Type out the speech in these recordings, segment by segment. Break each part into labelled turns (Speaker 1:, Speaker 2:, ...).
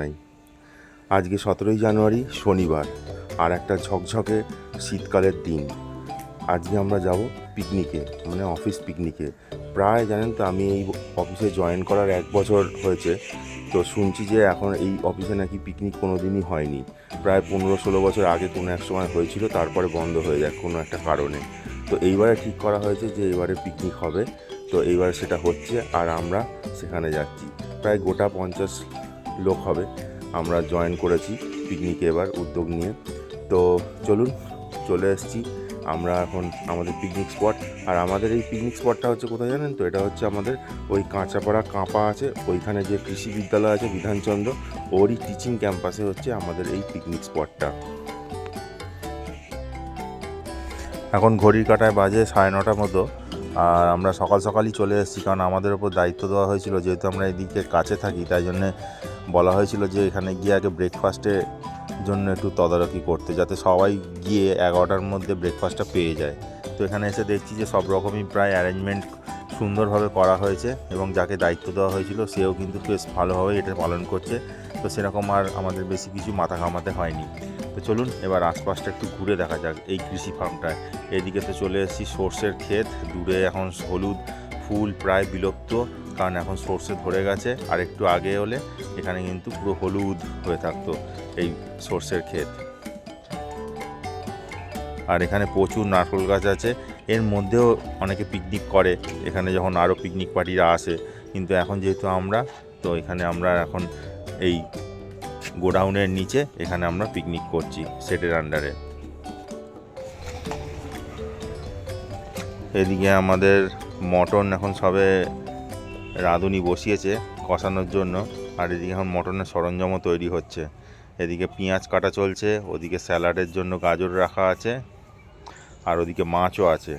Speaker 1: নাই আজকে সতেরোই জানুয়ারি, শনিবার, আর একটা ঝকঝকে শীতকালের দিন। আজকে আমরা যাব পিকনিকে মানে অফিস পিকনিকে। প্রায় জানেন তো, আমি এই অফিসে জয়েন করার এক বছর হয়েছে। তো শুনছি যে এখন এই অফিসে নাকি পিকনিক কোনো দিনই হয়নি। প্রায় পনেরো ষোলো বছর আগে কোনো এক সময় হয়েছিল, তারপরে বন্ধ হয়ে যায় কোনো একটা কারণে। তো এইবারে ঠিক করা হয়েছে যে এবারে পিকনিক হবে। তো এইবারে সেটা হচ্ছে, আর আমরা সেখানে যাচ্ছি। প্রায় গোটা পঞ্চাশ লোক হবে। আমরা জয়েন করেছি পিকনিকে এবার উদ্যোগ নিয়ে। তো চলুন, চলে এসেছি। আমরা এখন আমাদের পিকনিক স্পট আর আমাদের এই পিকনিক স্পটটা হচ্ছে কোথায় জানেন তো? এটা হচ্ছে আমাদের ওই কাঁচাপাড়া কাঁপা আছে। ওইখানে যে কৃষি বিদ্যালয় আছে, বিধানচন্দ্র, ওরই টিচিং ক্যাম্পাসে হচ্ছে আমাদের এই পিকনিক স্পটটা এখন ঘড়ির কাটায় বাজে সাড়ে নটার মতো। আর আমরা সকাল সকালই চলে এসেছি, কারণ আমাদের ওপর দায়িত্ব দেওয়া হয়েছিল যেহেতু আমরা এদিকে কাছে থাকি, তাই জন্যে বলা হয়েছিল যে এখানে গিয়ে আগে ব্রেকফাস্টের জন্য একটু তদারকি করতে, যাতে সবাই গিয়ে এগারোটার মধ্যে ব্রেকফাস্টটা পেয়ে যায়। তো এখানে এসে দেখছি যে সব রকমই প্রায় অ্যারেঞ্জমেন্ট সুন্দরভাবে করা হয়েছে এবং যাকে দায়িত্ব দেওয়া হয়েছিল সেও কিন্তু বেশ ভালোভাবে এটা পালন করছে। তো সেরকম আর আমাদের বেশি কিছু মাথা ঘামাতে হয়নি। তো চলুন এবার আশপাশটা একটু ঘুরে দেখা যাক এই কৃষি ফার্মটায়। এদিকে তো চলে এসেছি সর্ষের ক্ষেত, দূরে এখন হলুদ ফুল প্রায় বিলুপ্ত, কারণ এখন সর্ষে ধরে গেছে, আর একটু আগে হলে এখানে কিন্তু পুরো হলুদ হয়ে থাকতো এই সর্ষের ক্ষেত। আর এখানে প্রচুর নারকেল গাছ আছে, এর মধ্যেও অনেকে পিকনিক করে, এখানে যখন আরও পিকনিক পার্টিরা আসে, কিন্তু এখন যেহেতু আমরা, তো এখানে আমরা এখন এই গোডাউনের নিচে এখানে আমরা পিকনিক করছি সেটের আন্ডারে এদিকে আমাদের মটন এখন সবে রাঁধুনি বসিয়েছে কষানোর জন্য, আর এদিকে এখন মটনের সরঞ্জামও তৈরি হচ্ছে। এদিকে পেঁয়াজ কাটা চলছে, ওদিকে স্যালাডের জন্য গাজর রাখা আছে, আর ওদিকে মাছও আছে।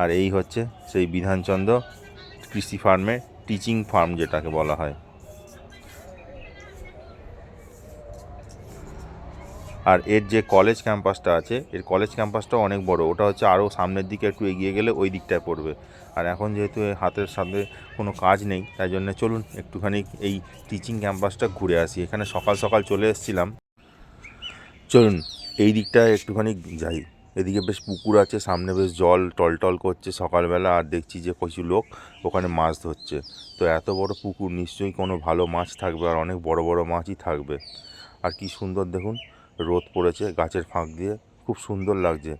Speaker 1: আর এই হচ্ছে সেই বিধানচন্দ্র কৃষি ফার্মের টিচিং ফার্ম যেটাকে বলা হয়। আর এর যে কলেজ ক্যাম্পাসটা আছে, এর কলেজ ক্যাম্পাসটা অনেক বড়। ওটা হচ্ছে আরও সামনের দিকে একটু এগিয়ে গেলে ওই দিকটায় পড়বে। আর এখন যেহেতু হাতের সাথে কোনো কাজ নেই, তাই জন্য চলুন একটুখানি এই টিচিং ক্যাম্পাসটা ঘুরে আসি। এখানে সকাল সকাল চলে এসেছিলাম। চলুন, এই দিকটায় একটুখানি যাই। এদিকে বেশ পুকুর আছে, সামনে বেশ জল টলটল করছে সকালবেলা, আর দেখছি যে কিছু লোক ওখানে মাছ ধরছে। তো এত বড় পুকুর, নিশ্চয়ই কোনো ভালো মাছ থাকবে, আর অনেক বড় বড় মাছই থাকবে। আর কি সুন্দর দেখুন রোদ পড়েছে গাছের ফাঁক দিয়ে। খুব সুন্দর লাগছে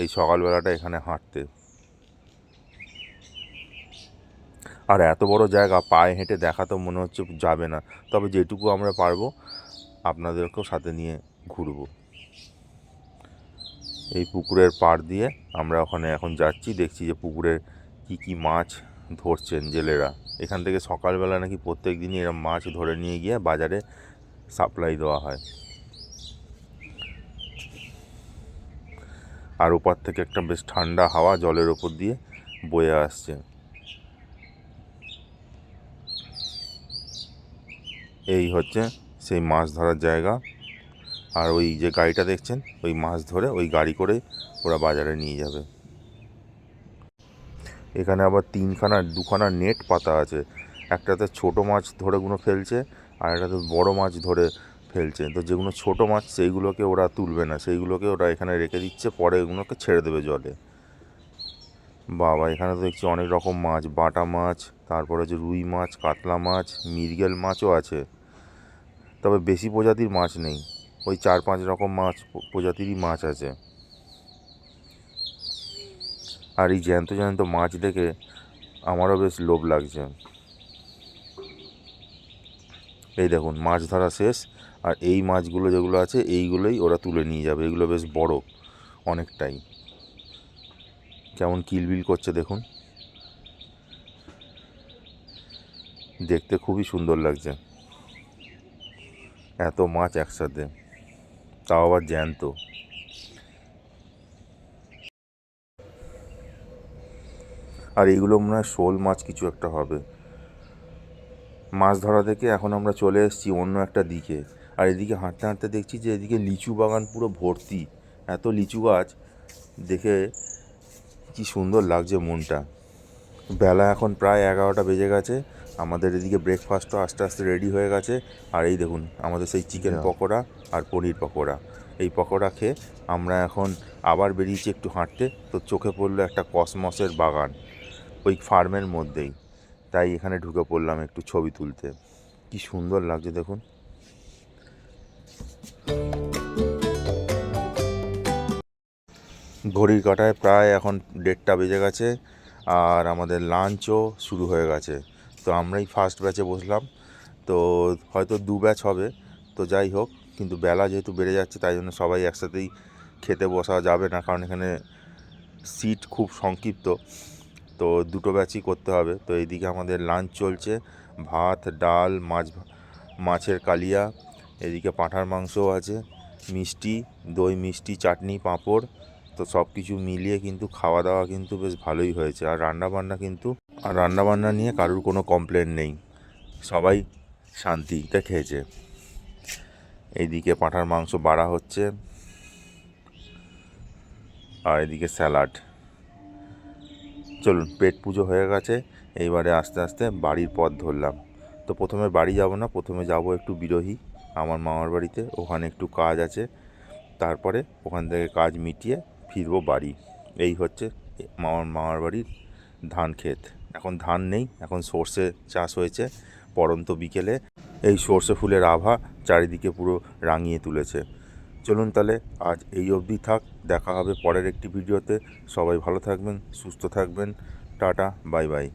Speaker 1: এই সকালবেলাটা এখানে হাঁটতে। আর এত বড় জায়গা, পায়ে হেঁটে দেখা তো মনে হচ্ছে যাবে না। তবে যেটুকু আমরা পারব, আপনাদেরকেও সাথে নিয়ে ঘুরবো। এই পুকুরের পাড় দিয়ে আমরা ওখানে এখন যাচ্ছি, দেখছি যে পুকুরে কি কি মাছ ধরছেন জেলেরা। এখান থেকে সকালবেলা নাকি প্রত্যেক দিনই এরকম মাছ ধরে নিয়ে গিয়ে বাজারে সাপ্লাই দেওয়া হয়। আর ওপার থেকে একটা বেশ ঠান্ডা হাওয়া জলের ওপর দিয়ে বয়ে আসছে। এই হচ্ছে সেই মাছ ধরার জায়গা। আর ওই যে গাড়িটা দেখছেন, ওই মাছ ধরে ওই গাড়ি করে ওরা বাজারে নিয়ে যাবে। এখানে আবার তিনখানা, দুখানা নেট পাতা আছে। একটাতে ছোট মাছ ধরে গুলো ফেলছে, আর একটাতে বড় মাছ ধরে ফেলছে। তো যেগুলো ছোট মাছ, সেইগুলোকে ওরা তুলবে না। সেইগুলোকে ওরা এখানে রেখে দিচ্ছে, পরে এগুলোকে ছেড়ে দেবে জলে। বাবা, এখানে তো দেখছি অনেক রকম মাছ, বাটা মাছ, তারপরে যে রুই মাছ, কাতলা মাছ, মৃগেল মাছও আছে। তবে বেশি প্রজাতির মাছ নেই। ওই চার পাঁচ রকম মাছ, প্রজাতিরই মাছ আছে। আর এই জ্যান্ত জ্যান্ত মাছ দেখে আমারও বেশ লোভ লাগছে। এই দেখুন, মাছ ধরা শেষ। আর এই মাছগুলো যেগুলো আছে, এইগুলোই ওরা তুলে নিয়ে যাবে। এগুলো বেশ বড় অনেকটাই। কেমন কিলবিল করছে দেখুন। দেখতে খুবই সুন্দর লাগছে। এত মাছ একসাথে। তাও আবার জ্যান্ত। আর এইগুলো মনে হয় শোল মাছ কিছু একটা হবে। মাছ ধরা থেকে এখন আমরা চলে এসেছি অন্য একটা দিকে। আর এদিকে হাঁটতে হাঁটতে দেখছি যে এদিকে লিচু বাগান পুরো ভর্তি। এত লিচু গাছ। দেখে কি সুন্দর লাগছে মনটা। বেলা এখন প্রায় এগারোটা বেজে গেছে। আমাদের এদিকে ব্রেকফাস্টও আস্তে আস্তে রেডি হয়ে গেছে। আর এই দেখুন আমাদের সেই চিকেন পকোড়া আর পনির পকোড়া। এই পকোড়া খেয়ে আমরা এখন আবার বেরিয়েছি একটু হাঁটতে। তো চোখে পড়ল একটা কসমসের বাগান ওই ফার্মের মধ্যেই। তাই এখানে ঢুকে পড়লাম একটু ছবি তুলতে। কি সুন্দর লাগছে দেখুন। ঘড়ির কাটায় প্রায় এখন দেড়টা বেজে গেছে আর আমাদের লাঞ্চও শুরু হয়ে গেছে। তো আমরাই ফার্স্ট ব্যাচে বসলাম। তো হয়তো দু ব্যাচ হবে। তো যাই হোক, কিন্তু বেলা যেহেতু বেড়ে যাচ্ছে, তাই জন্য সবাই একসাথেই খেতে বসা যাবে না, কারণ এখানে সিট খুব সংক্ষিপ্ত। তো দুটো ব্যাচই করতে হবে। তো এইদিকে আমাদের লাঞ্চ চলছে। ভাত, ডাল, মাছ, মাছের কালিয়া এদিকে পাঁঠার মাংসও আছে, মিষ্টি, দই মিষ্টি, চাটনি, পাঁপড়, তো সব কিছু মিলিয়ে কিন্তু খাওয়া দাওয়া কিন্তু বেশ ভালোই হয়েছে। আর রান্না বান্না কিন্তু, আর রান্না বান্না নিয়ে কারুর কোনো কমপ্লেন নেই। সবাই শান্তিতে খেয়েছে। এইদিকে পাঁঠার মাংস বাড়া হচ্ছে, আর এদিকে স্যালাড। চলুন, পেট পুজো হয়ে গেছে, এইবারে আস্তে আস্তে বাড়ির পথ ধরলাম। তো প্রথমে বাড়ি যাব না, প্রথমে যাব একটু বিরোহী। আমার মামার বাড়িতে, ওখানে একটু কাজ আছে। তারপরে ওখান থেকে কাজ মিটিয়ে ফিরবো বাড়ি। এই হচ্ছে মামার মামার বাড়ির ধান ক্ষেত। এখন ধান নেই, এখন সর্ষে চাষ হয়েছে পরন্ত বিকেলে। এই সর্ষে ফুলের আভা চারিদিকে পুরো রাঙিয়ে তুলেছে। চলুন তাহলে আজ এই অবধি থাক, দেখা হবে পরের একটি ভিডিওতে। সবাই ভালো থাকবেন, সুস্থ থাকবেন। Tata, bye bye.